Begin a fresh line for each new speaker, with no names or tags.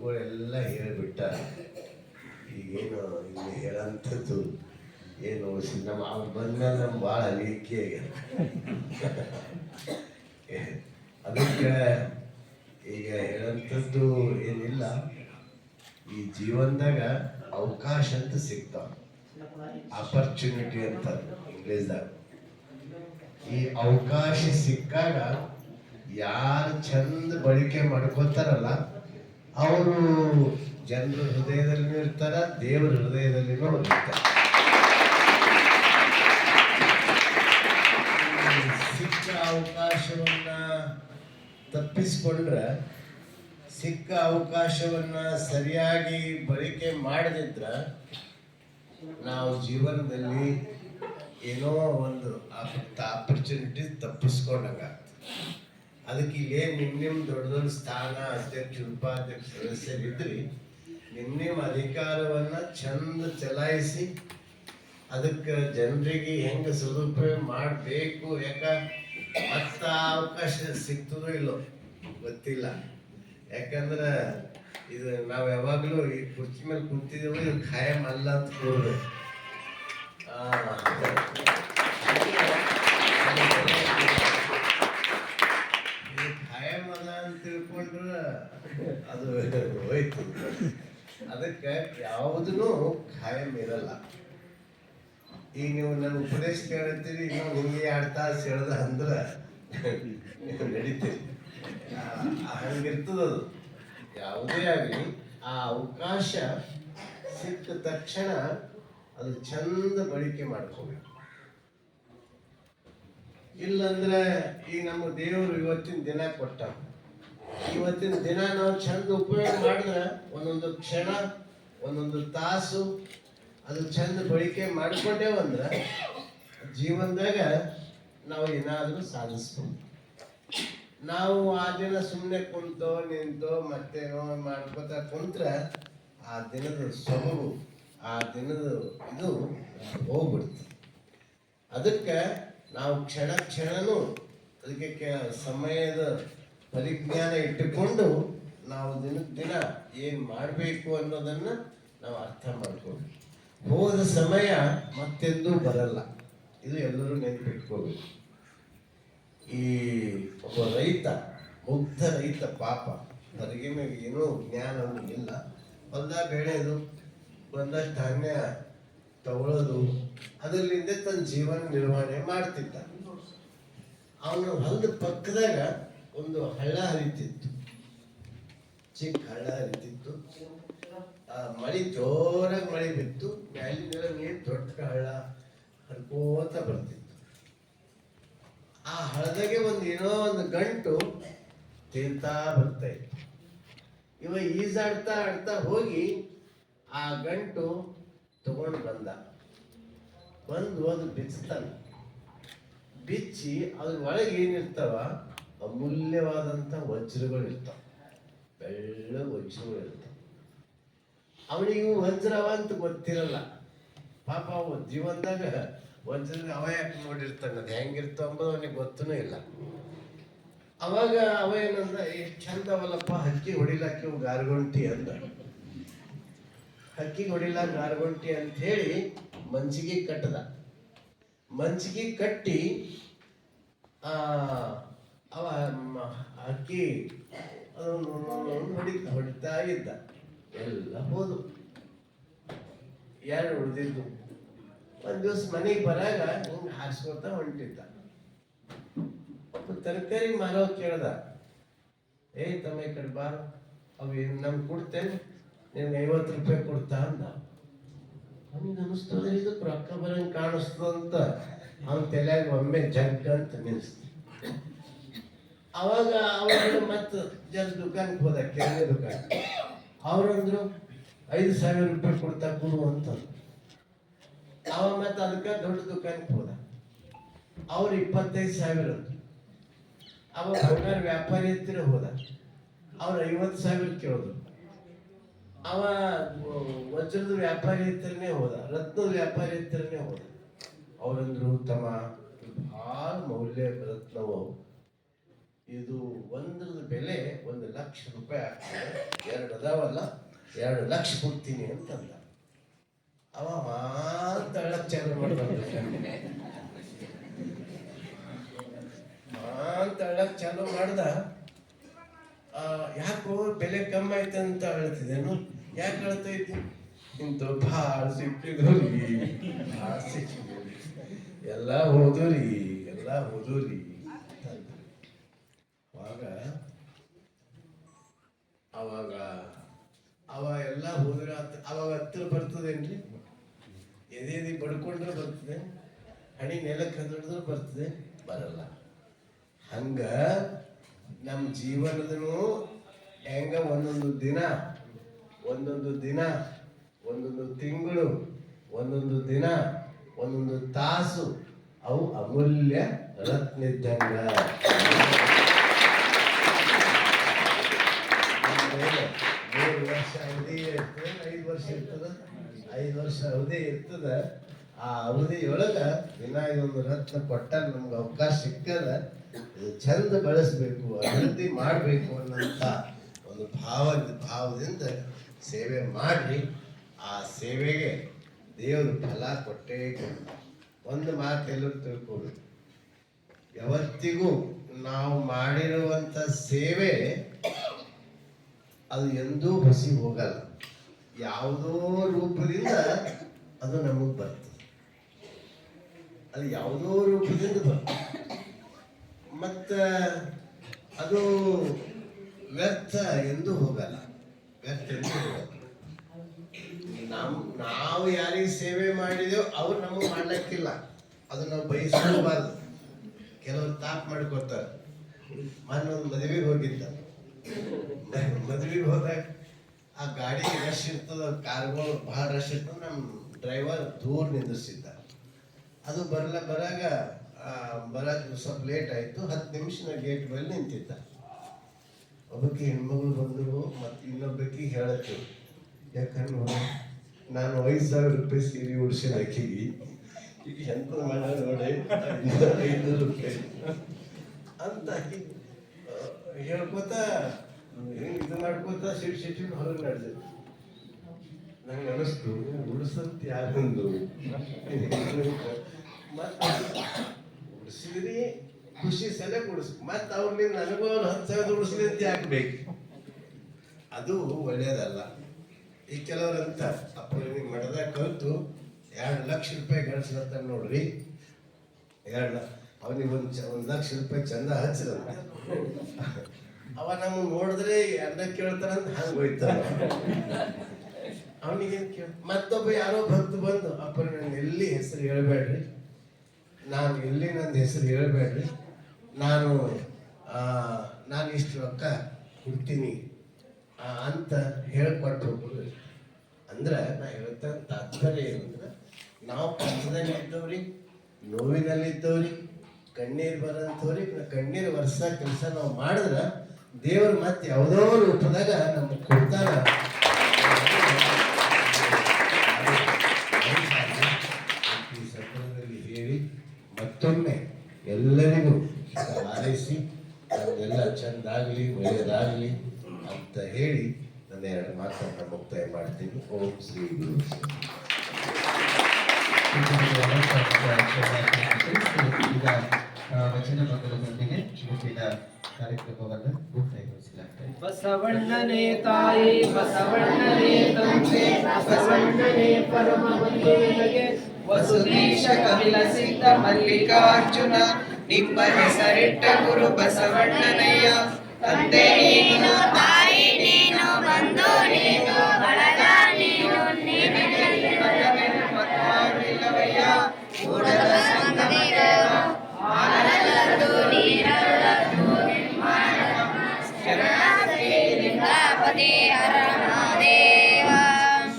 ಗುರುಗಳೆಲ್ಲ ಹೇಳಿಬಿಟ್ಟ ಈಗೇನು ಇಲ್ಲಿ ಹೇಳಂಥದ್ದು ಏನು ನಮ್ಮ ಅವ್ರು ಬಂದ್ಮೇಲೆ ನಮ್ಗೆ ಭಾಳ ಅಲಿಕೆ ಅದಕ್ಕೆ ಈಗ ಹೇಳಂಥದ್ದು ಏನಿಲ್ಲ. ಈ ಜೀವನದಾಗ ಅವಕಾಶ ಅಂತ ಸಿಗ್ತಾವ. ಆಪರ್ಚುನಿಟಿ ಅಂತ ಇಂಗ್ಲೀಷ್ದಾಗ. ಈ ಅವಕಾಶ ಸಿಕ್ಕಾಗ ಯಾರು ಚಂದ ಬಳಕೆ ಮಾಡ್ಕೋತಾರಲ್ಲ ಅವರು ಜನರ ಹೃದಯದಲ್ಲಿನೂ ಇರ್ತಾರ ದೇವರ ಹೃದಯದಲ್ಲಿನೂ ಅವರು ಇರ್ತಾರ ಸಿಕ್ಕ ಅವಕಾಶವನ್ನ ತಪ್ಪಿಸ್ಕೊಂಡ್ರೆ, ಸಿಕ್ಕ ಅವಕಾಶವನ್ನ ಸರಿಯಾಗಿ ಬಳಕೆ ಮಾಡದಿದ್ರ ನಾವು ಜೀವನದಲ್ಲಿ ಏನೋ ಒಂದು ಆಪರ್ಚುನಿಟಿ ತಪ್ಪಿಸ್ಕೊಂಡಂಗ ಅದಕ್ಕೆ ಇಲ್ಲೇ ನಿಮ್ ನಿಮ್ ದೊಡ್ಡ ದೊಡ್ಡ ಸ್ಥಾನ ಅಧ್ಯಕ್ಷ ಉಪಾಧ್ಯಕ್ಷ ಸದಸ್ಯರಿದ್ರಿ ನಿಮ್ ನಿಮ್ ಅಧಿಕಾರವನ್ನ ಚಂದ ಚಲಾಯಿಸಿ ಅದಕ್ಕೆ ಜನರಿಗೆ ಹೆಂಗ ಸದುಪಯೋಗ ಮಾಡಬೇಕು, ಯಾಕ ಮತ್ತ ಅವಕಾಶ ಸಿಗ್ತದೋ ಇಲ್ಲೋ ಗೊತ್ತಿಲ್ಲ. ಯಾಕಂದ್ರ ಇದು ನಾವ್ ಯಾವಾಗ್ಲೂ ಈ ಕುರ್ಚಿ ಮೇಲೆ ಕುಂತಿದ್ದೇವೆ, ಇದು ಖಾಯಂ ಅಲ್ಲ ಅಂತ ಕೂರ್ಬೇಕು ಆ, ಇದು ಖಾಯಂ ಅದ ತಿಳ್ಕೊಂಡ್ರ ಅದು ಹೋಯ್ತು. ಅದಕ್ಕೆ ಯಾವುದನ್ನು ಖಾಯಂ ಇರಲ್ಲ. ಈಗ ನೀವು ನನ್ನ ಉಪದೇಶ ಕೇಳ್ತೀರಿ ನೀವು ಹಿಂಗೆ ಎರಡು ತಾಸು ಹೇಳ್ದ ಅಂದ್ರೆ ನಡೀತೀರಿ ಹಂಗಿರ್ತದ ಅದು. ಯಾವುದೇ ಆಗಲಿ, ಆ ಅವಕಾಶ ಸಿಕ್ಕ ತಕ್ಷಣ ಅದು ಚಂದ ಬಳಕೆ ಮಾಡ್ಕೋಬೇಕು. ಇಲ್ಲಂದ್ರೆ ಈಗ ನಮ್ಮ ದೇವರು ಇವತ್ತಿನ ದಿನ ಕೊಟ್ಟ ಇವತ್ತಿನ ದಿನ ನಾವು ಚಂದ ಉಪಯೋಗ ಮಾಡಿದ್ರೆ ಒಂದೊಂದು ಕ್ಷಣ, ಒಂದೊಂದು ತಾಸು ಅದು ಚಂದ ಬಳಕೆ ಮಾಡ್ಕೊಂಡೇವಂದ್ರೆ ಜೀವನದಾಗ ನಾವು ಏನಾದರೂ ಸಾಧಿಸ್ಬೋದು. ನಾವು ಆ ದಿನ ಸುಮ್ಮನೆ ಕುಂತೋ, ನಿಂತೋ, ಮತ್ತೇನೋ ಮಾಡ್ಕೋತ ಕುಂತ್ರೆ ಆ ದಿನದ ಸೊಬಗು, ಆ ದಿನದ ಇದು ಹೋಗ್ಬಿಡ್ತು. ಅದಕ್ಕೆ ನಾವು ಕ್ಷಣ ಕ್ಷಣನೂ ಅದಕ್ಕೆ ಸಮಯದ ಪರಿಜ್ಞಾನ ಇಟ್ಟುಕೊಂಡು ನಾವು ದಿನಕ್ಕೆ ದಿನ ಏನು ಮಾಡಬೇಕು ಅನ್ನೋದನ್ನ ನಾವು ಅರ್ಥ ಮಾಡ್ಕೋಬೇಕು ಹೋದ ಸಮಯ ಮತ್ತೆಂದೂ ಬರಲ್ಲ. ಇದು ಎಲ್ಲರೂ ನೆನಪಿಟ್ಕೋಬೇಕು ಈ ಒಬ್ಬ ರೈತ, ಮುಗ್ಧ ರೈತ ಪಾಪ ಹೊರಗಿನ ಏನೂ ಜ್ಞಾನವೂ ಇಲ್ಲ. ಹೊಲ್ದಾಗ ಬೆಳೆದು ಬಂದಷ್ಟು ಧಾನ್ಯ ತಗೊಳ್ಳೋದು ಅದರಿಂದ ತನ್ನ ಜೀವನ ನಿರ್ವಹಣೆ ಮಾಡ್ತಿದ್ದ. ಅವನು ಹೊಲದ ಪಕ್ಕದಾಗ ಒಂದು ಹಳ್ಳ ಹರಿತಿತ್ತು ಚಿಕ್ಕ ಹಳ್ಳ ಹರಿತಿತ್ತು ಆ ಮಳೆ ಜೋರಾಗಿ ಮಳೆ ಬಿತ್ತು. ಮ್ಯಾಲಿಂದ ನೀರು ದೊಡ್ಡ ಹಳ್ಳ ಹರ್ಕೋತ ಬರ್ತಿತ್ತು. ಆ ಹಳದಾಗೆ ಒಂದು ಏನೋ ಒಂದು ಗಂಟು ತೇಲ್ತಾ ಬರ್ತಾ ಇತ್ತು. ಇವ ಈಜಾಡ್ತಾ ಆಡ್ತಾ ಹೋಗಿ ಆ ಗಂಟು ತಗೊಂಡು ಬಂದ. ಬಂದು ಅದು ಬಿಚ್ತಾನೆ. ಬಿಚ್ಚಿ ಅದ್ರ ಒಳಗೆ ಏನಿರ್ತಾವ? ಅಮೂಲ್ಯವಾದಂಥ ವಜ್ರಗಳು ಇರ್ತಾವೆ ಬೆಳ್ಳ ವಜ್ರಗಳು ಇರ್ತಾವ ಅವನಿಗೆ ವಜ್ರವ ಅಂತ ಗೊತ್ತಿರಲ್ಲ. ಪಾಪ ಅವ ಜೀವನದಾಗ ವಜ್ರದ ಅವ ಯಾಕೆ ನೋಡಿರ್ತಾನೆ. ಅದು ಹೆಂಗಿರ್ತಾವ ಅಂಬೋದು ಅವನಿಗೆ ಗೊತ್ತೂ ಇಲ್ಲ. ಅವಾಗ ಅವ ಏನಂದ ಎಷ್ಟು ಚಂದ ಅವಲ್ಲಪ್ಪ ಹಕ್ಕಿ ಹೊಡಿಲಾಕಿ ಇವು ಗಾರ್ಗೊಂಟಿ ಅಂದ. ಹಕ್ಕಿ ಹೊಡಿಲಾಕ ಗಾರ್ಗೊಂಟಿ ಅಂತ ಹೇಳಿ ಮಂಚಿಗೆ ಕಟ್ಟದ. ಮಂಚಿಗೆ ಕಟ್ಟಿ, ಆ ಅವ ಹಕ್ಕಿ ಅದನ್ನು ಹೊಡಿ ಹೊಡಿತಾ ಇದ್ದ. ಎಲ್ಲ ಹೋದು. ಎರಡು ಉಳಿದಿದ್ದು? ಒಂದ್ ದಿವಸ ಮನೆಗೆ ಬರಾಗ ಹಿಂಗೆ ಹಾರಿಸ್ಕೊತ ಹೊಂಟಿದ್ದ. ತರಕಾರಿ ಮಾರೋ ಕೇಳ್ದ. ಏ ತಮ್ಮ ಈ ಕಡೆ ಬಾರು. ಅವು ನಮ್ಗೆ ಕೊಡ್ತೇನೆ? ನಿನ್ಗೆ ಐವತ್ತು ರೂಪಾಯಿ ಕೊಡ್ತಾ ಅಂದ. ಅವನಿಗೆ ಅನಿಸ್ತದೆ ಇದಕ್ಕೆ ರೊಕ್ಕ ಬರಂಗ್ ಕಾಣಿಸ್ತದಂತ. ಅವನ ತಲೆಯಾಗ ಒಮ್ಮೆ ಜಗ್ ಅಂತ ನಿಲ್ಸ್ತ ಅವಾಗ ಅವರು ಮತ್ತೆ ಜನ ದುಕಾನ್ಗೆ ಹೋದ ಕಿರಾಣಿ ದುಕಾನ್. ಅವ್ರಂದ್ರು ಐದು ಸಾವಿರ ರೂಪಾಯಿ ಕೊಡ್ತಾ ಕೊಡು ಅಂತ. ಅವ ಮತ್ತೆ ಅದಕ್ಕೆ ದೊಡ್ಡ ದುಕಾನ್ಗೆ ಹೋದ. ಅವ್ರು ಇಪ್ಪತ್ತೈದು ಸಾವಿರ. ಅವ ಬಂಗಾರ ವ್ಯಾಪಾರಿ ಹತ್ತಿರ ಹೋದ. ಅವ್ರು ಐವತ್ತು ಸಾವಿರ ಕೇಳಿದ್ರು. ಅವ ವಜ್ರದ ವ್ಯಾಪಾರಿ ಹತ್ತಿರನೇ ಹೋದ. ರತ್ನದ ವ್ಯಾಪಾರಿ ಹತ್ತಿರನೇ ಹೋದ. ಅವರಂದ್ರು ತಮ್ಮ ಭಾಳ ಮೌಲ್ಯ ರತ್ನವು ಇದು ಒಂದ್ರದ ಬೆಲೆ ಒಂದು ಲಕ್ಷ ರೂಪಾಯಿ ಆಗ್ತದೆ. ಎರಡು ಅದಾವಲ್ಲ, ಎರಡು ಲಕ್ಷ ಕೊಡ್ತೀನಿ ಅಂತಂದ. ಅವ ಮಾತ ಅಳಕ್ ಚಾಲು ಮಾಡ್ದ ಅಂತ ಅಳಕ್ ಚಾಲು ಮಾಡ್ದ ಯಾಕೋ ಬೆಲೆ ಕಮ್ಮಿ ಆಯ್ತು ಅಂತ ಅಳ್ತಿದ್ದೇನು ಯಾಕೆ ಅಳ್ತೈತಿ ಇಂತ ಭಾಳ ಸಿಕ್ಕಿದ್ರು ಭಾಳ ಎಲ್ಲ ಹೋದ್ರಿ ಎಲ್ಲ ಅಂತಂದ್ರು. ಅವಾಗ ಅವ ಎಲ್ಲ ಹೋದ್ರೆ ಅವಾಗ ಹತ್ತಿರ ಬರ್ತದೇನ್ರಿ? ಎದೆ ಬಡ್ಕೊಂಡ್ರೆ ಬರ್ತದೆ, ಹಣಿ ನೆಲಕ್ಕೆ ಹದಡಿದ್ರೆ ಬರ್ತದೆ, ಬರಲ್ಲ. ಹಂಗ ನಮ್ಮ ಜೀವನದನು ಹೆಂಗ ಒಂದೊಂದು ದಿನ ಒಂದೊಂದು ದಿನ, ಒಂದೊಂದು ತಿಂಗಳು, ಒಂದೊಂದು ದಿನ, ಒಂದೊಂದು ತಾಸು ಅವು ಅಮೂಲ್ಯ ರತ್ನಿದ್ದಂಗ ಮೂರು ವರ್ಷ ಅವಧಿ ಇರ್ತದೆ ಐದು ವರ್ಷ ಇರ್ತದ? ಐದು ವರ್ಷ ಅವಧಿ ಇರ್ತದ. ಆ ಅವಧಿಯೊಳಗ ದಿನ ಒಂದು ರತ್ನ ಕೊಟ್ಟ ನಮ್ಗೆ ಅವಕಾಶ ಸಿಕ್ಕದ ಚಂದ ಬಳಸಬೇಕು, ಅಭಿವೃದ್ಧಿ ಮಾಡಬೇಕು ಅನ್ನೋಂಥ ಒಂದು ಭಾವ, ಭಾವದಿಂದ ಸೇವೆ ಮಾಡಿ ಆ ಸೇವೆಗೆ ದೇವರು ಫಲ ಕೊಟ್ಟೇ ಒಂದು ಮಾತು ಎಲ್ಲರೂ ತಿಳ್ಕೊಬೇಕು ಯಾವತ್ತಿಗೂ ನಾವು ಮಾಡಿರುವಂಥ ಸೇವೆ ಅದು ಎಂದೂ ಹಸಿ ಹೋಗಲ್ಲ. ಯಾವುದೋ ರೂಪದಿಂದ ಅದು ನಮಗೆ ಬರ್ತದೆ. ಅದು ಯಾವುದೋ ರೂಪದಿಂದ ಬರ್ತದೆ. ಮತ್ತು ಅದು ವ್ಯರ್ಥ ಎಂದು ಹೋಗಲ್ಲ. ವ್ಯರ್ಥ ಎಂದು ಹೋಗಲ್ಲ. ನಮ್, ನಾವು ಯಾರಿಗೆ ಸೇವೆ ಮಾಡಿದೆವೋ ಅವ್ರು ನಮಗೆ ಮಾಡ್ಲಕ್ಕಿಲ್ಲ. ಅದು ನಾವು ಬಯಸ್ಕೋಬಾರ್ದು ಕೆಲವರು ತಾಪ್ ಮಾಡ್ಕೊತಾರೆ ಮೊನ್ನೆ ಒಂದು ಮದುವೆಗೆ ಹೋಗಿದ್ದ. ಮದುವೆಗೆ ಹೋದಾಗ ಆ ಗಾಡಿ ರಶ್ ಇರ್ತದ ಕಾರ್ಗಳು ಬಹಳ ರಶ್ ಇರ್ತದ ನಮ್ಮ ಡ್ರೈವರ್ ದೂರ ನಿಂದಿಸಿದ್ದ ಅದು ಬರಲ ಬರಾಗ ಬರಾಕ್ ಸ್ವಲ್ಪ ಲೇಟ್ ಆಯ್ತು, ಹತ್ತು ನಿಮಿಷ ಗೇಟ್ ಮೇಲೆ ನಿಂತಿದ್ದ. ಒಬ್ಬಕ್ಕೆ ಹೆಣ್ಮಗಳು ಬಂದರು, ಮತ್ತು ಇನ್ನೊಬ್ಬಕ್ಕೆ ಹೇಳತ್ತು ಯಾಕಂದ್ರೆ ನಾನು ಐದು ಸಾವಿರ ರೂಪಾಯಿ ಸೀರೆ ಉಡ್ಸಿದ ಆಕಿಗೆ. ಈಗ ಎಂತ ಮಾಡ ನೋಡಿ ಐನೂರು ರೂಪಾಯಿ. ಅಂತ ಹೇಳ್ಕೊತ ಹಿಂಗ್ ಇದು ಮಾಡ್ಕೊತ ಸಿಟ್ ಸಿಟಿ ಹೊರಗೆ ನಡೆದಿದೆ ನಂಗೆ ಅನಿಸ್ತು ಉಳಿಸಂತ ಯಾರೊಂದು? ಉಳಿಸಿದ್ರಿ ಖುಷಿ ಸಲ ಉಳಿಸ್ ಮತ್ತೆ ಅವ್ರನ್ನ ನನಗೂ ಅವ್ರು ಹತ್ತು ಸಾವಿರ ಉಳಿಸ್ಲಿ ಅಂತ ಅದು ಒಳ್ಳೇದಲ್ಲ. ಈ ಕೆಲವರಂತ ಅಪ್ಪ ನಿಮಗೆ ಮಠದಾಗ ಕಲಿತು, ಎರಡು ಲಕ್ಷ ರೂಪಾಯಿ ಗಳಿಸ್ಲತ್ತ ನೋಡ್ರಿ. ಎರಡು ಅವನಿಗೆ ಒಂದು ಒಂದು ಲಕ್ಷ ರೂಪಾಯಿ ಚಂದ ಹಚ್ಚಿದಂತ ಅವ ನಮ್ಮ ನೋಡಿದ್ರೆ ಎರಡ ಕೇಳ್ತಾರಂತ ಹಂಗ ಅವನಿಗೆ ಮತ್ತೊಬ್ಬ ಯಾರೋ ಭಕ್ತ ಬಂದು, ಅಪ್ಪ ನನ್ನ ಎಲ್ಲಿ ಹೆಸರು ಹೇಳಬೇಡ್ರಿ? ನಾನು ಎಲ್ಲಿ ನನ್ನ ಹೆಸರು ಹೇಳಬೇಡ್ರಿ? ನಾನು ನಾನು ಇಷ್ಟು ರೊಕ್ಕ ಕೊಡ್ತೀನಿ ಅಂತ ಹೇಳ್ಕೊಟ್ಟು ಹೋಗ್ಬೋದು ಅಂದ್ರೆ ನಾ ಹೇಳ್ತಾ ತಾತ್ಪರ್ಯ ಏನಂದ್ರೆ ನಾವು ಕಷ್ಟದಲ್ಲಿ ಇದ್ದವ್ರಿ ನೋವಿನಲ್ಲಿ ಇದ್ದವ್ರಿ ಕಣ್ಣೀರು ಬರೋಂಥವ್ರಿ ಕಣ್ಣೀರು ವರ್ಷ ಕೆಲಸ ನಾವು ಮಾಡಿದ್ರೆ ದೇವರು ಮತ್ತೆ ಯಾವುದೋ ರೂಪದಾಗ ನಮ್ಗೆ ಕೊಡ್ತಾರ. ಈ ಸಂದರ್ಭದಲ್ಲಿ ಹೇಳಿ ಮತ್ತೊಮ್ಮೆ ಎಲ್ಲರಿಗೂ ಹಾರೈಸಿ ಎಲ್ಲ ಚಂದಾಗಲಿ, ಒಳ್ಳೆಯದಾಗಲಿ ಅಂತ ಹೇಳಿ ನನ್ನ ಎರಡು ಮಾತನ್ನು ಮುಕ್ತಾಯ ಮಾಡ್ತೀನಿ. ಓಂ ಶ್ರೀ ಗುರು
ಈಗ ವಚನ ಮಂಗಲದೊಂದಿಗೆ ಮುಂದಿನ ಕಾರ್ಯಕ್ರಮವನ್ನು ಮುಕ್ತಾಯಗೊಳಿಸಲಾಗ್ತದೆ
ಬಸವಣ್ಣನೇ ತಾಯಿ ಬಸವಣ್ಣನೇ ತಂದೆ ಪರಮ ಮಲ್ಲಿಕಾರ್ಜುನ ನಿಮ್ಮ ಹೆಸರಿಟ್ಟ ಗುರು ಬಸವಣ್ಣನಯ್ಯ. ತಂದೆ ನೀನು